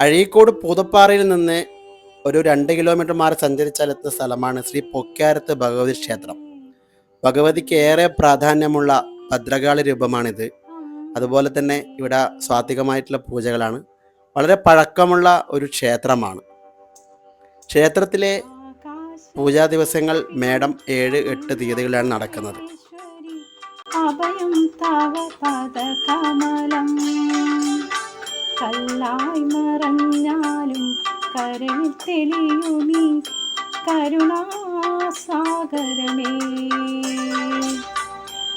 അഴീക്കോട് പൂതപ്പാറയിൽ നിന്ന് ഒരു രണ്ട് കിലോമീറ്റർ മാറി സഞ്ചരിച്ചാലെത്തുന്ന സ്ഥലമാണ് ശ്രീ പൊക്കാരത്ത് ഭഗവതി ക്ഷേത്രം. ഭഗവതിക്ക് ഏറെ പ്രാധാന്യമുള്ള ഭദ്രകാളി രൂപമാണിത്. അതുപോലെ തന്നെ ഇവിടെ സ്വാത്വികമായിട്ടുള്ള പൂജകളാണ്. വളരെ പഴക്കമുള്ള ഒരു ക്ഷേത്രമാണ്. ക്ഷേത്രത്തിലെ പൂജാ ദിവസങ്ങൾ മേടം ഏഴ് എട്ട് തീയതികളിലാണ് നടക്കുന്നത്. അഭയം തവ പദകമലം കല്ലായി മറഞ്ഞാലും കരളിൽ തെളിയുമീ കരുണാസാഗരമേ.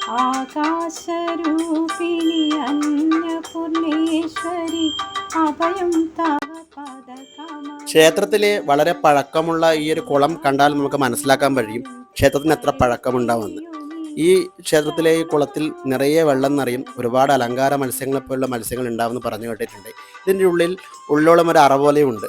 ആകാശരൂപിണി അന്യപൂർണേശ്വരി അഭയം ക്ഷേത്രത്തിലെ വളരെ പഴക്കമുള്ള ഈ ഒരു കുളം കണ്ടാൽ നമുക്ക് മനസ്സിലാക്കാൻ കഴിയും. ക്ഷേത്രത്തിന് എത്ര പഴക്കമുണ്ടാവുമെന്ന്. ഈ ക്ഷേത്രത്തിലെ ഈ കുളത്തിൽ നിറയെ വെള്ളം നിറയും ഒരുപാട് അലങ്കാര മത്സ്യങ്ങളെ പോലുള്ള മത്സ്യങ്ങൾ ഉണ്ടാവുമെന്ന് പറഞ്ഞു കേട്ടിട്ടുണ്ട്. ഇതിന്റെ ഉള്ളിൽ ഉള്ളോളം ഒരു അറ പോലെയുണ്ട്.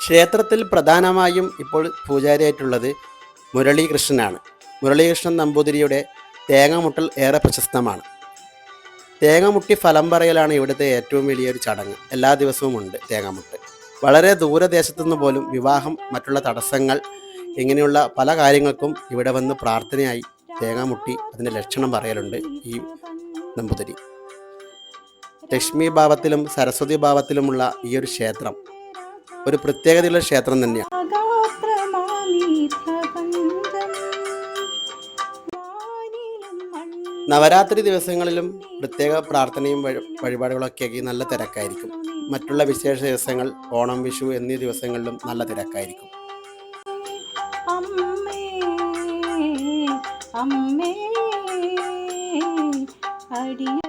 ക്ഷേത്രത്തിൽ പ്രധാനമായും ഇപ്പോൾ പൂജാരിയായിട്ടുള്ളത് മുരളീകൃഷ്ണനാണ്. മുരളീകൃഷ്ണൻ നമ്പൂതിരിയുടെ തേങ്ങമുട്ടൽ ഏറെ പ്രശസ്തമാണ്. തേങ്ങമുട്ടി ഫലം പറയലാണ് ഇവിടുത്തെ ഏറ്റവും വലിയൊരു ചടങ്ങ്. എല്ലാ ദിവസവും ഉണ്ട് തേങ്ങമുട്ട്. വളരെ ദൂരദേശത്തു നിന്ന് പോലും വിവാഹം മറ്റുള്ള തടസ്സങ്ങൾ ഇങ്ങനെയുള്ള പല കാര്യങ്ങൾക്കും ഇവിടെ വന്ന് പ്രാർത്ഥനയായി തേങ്ങ മുട്ടി അതിന്റെ ലക്ഷണം പറയലുണ്ട് ഈ നമ്പൂതിരി. ലക്ഷ്മി ഭാവത്തിലും സരസ്വതി ഭാവത്തിലുമുള്ള ഈ ഒരു ക്ഷേത്രം ഒരു പ്രത്യേകതയുള്ള ക്ഷേത്രം തന്നെയാണ്. നവരാത്രി ദിവസങ്ങളിലും പ്രത്യേക പ്രാർത്ഥനയും വഴി- ആക്കി നല്ല തിരക്കായിരിക്കും. മറ്റുള്ള വിശേഷ ദിവസങ്ങൾ ഓണം വിഷു എന്നീ ദിവസങ്ങളിലും നല്ല തിരക്കായിരിക്കും. അമ്മേ അമ്മേ തരണേ